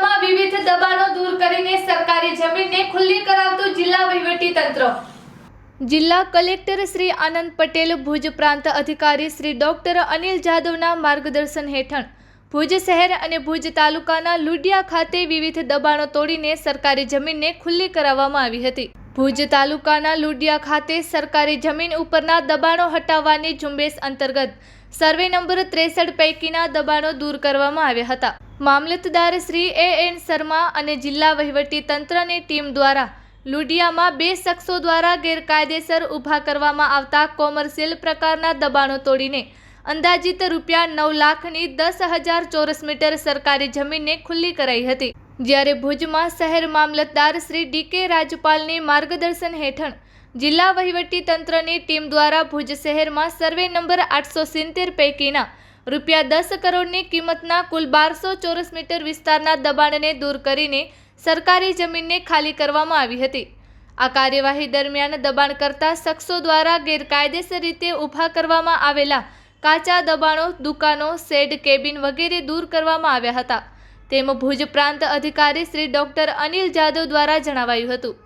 જિલ્લામાં વિવિધ દબાણો દૂર કરીને સરકારી જમીનને ખુલ્લી કરાવતું જિલ્લા વહીવટી જિલ્લા કલેક્ટર શ્રી આનંદ પટેલ, ભુજ પ્રાંત અધિકારી શ્રી ડોક્ટર અનિલ જાદવના માર્ગદર્શન હેઠળ ભુજ શહેર અને ભુજ તાલુકાના લુડિયા ખાતે વિવિધ દબાણો તોડીને સરકારી જમીનને ખુલ્લી કરાવવામાં આવી હતી. ભુજ તાલુકાના લુડિયા ખાતે સરકારી જમીન ઉપરના દબાણો હટાવવાની ઝુંબેશ અંતર્ગત સર્વે નંબર ત્રેસઠ પૈકીના દબાણો દૂર કરવામાં આવ્યા હતા. મામલતદાર શ્રી એ એન શર્મા અને જિલ્લા વહીવટી તંત્રની ટીમ દ્વારા લુડિયામાં બે શખ્સો દ્વારા ગેરકાયદેસર ઊભા કરવામાં આવતા કોમર્શિયલ પ્રકારના દબાણો તોડીને અંદાજિત રૂપિયા નવ લાખની દસ હજાર ચોરસ મીટર સરકારી જમીનને ખુલ્લી કરાઈ હતી. જ્યારે ભુજમાં શહેર મામલતદાર શ્રી ડી કે રાજપાલની માર્ગદર્શન હેઠળ જિલ્લા વહીવટી તંત્રની ટીમ દ્વારા ભુજ શહેરમાં સર્વે નંબર આઠસો સિત્તેર પૈકીના રૂપિયા દસ કરોડની કિંમતના કુલ બારસો ચોરસ મીટર વિસ્તારના દબાણને દૂર કરીને સરકારી જમીનને ખાલી કરવામાં આવી હતી. આ કાર્યવાહી દરમિયાન દબાણ કરતા શખ્સો દ્વારા ગેરકાયદેસર રીતે ઊભા કરવામાં આવેલા કાચા દબાણો, દુકાનો, શેડ, કેબિન વગેરે દૂર કરવામાં આવ્યા હતા. તેમ ભુજ પ્રાંત અધિકારી શ્રી ડોક્ટર અનિલ જાદવ દ્વારા જણાવાયું હતું.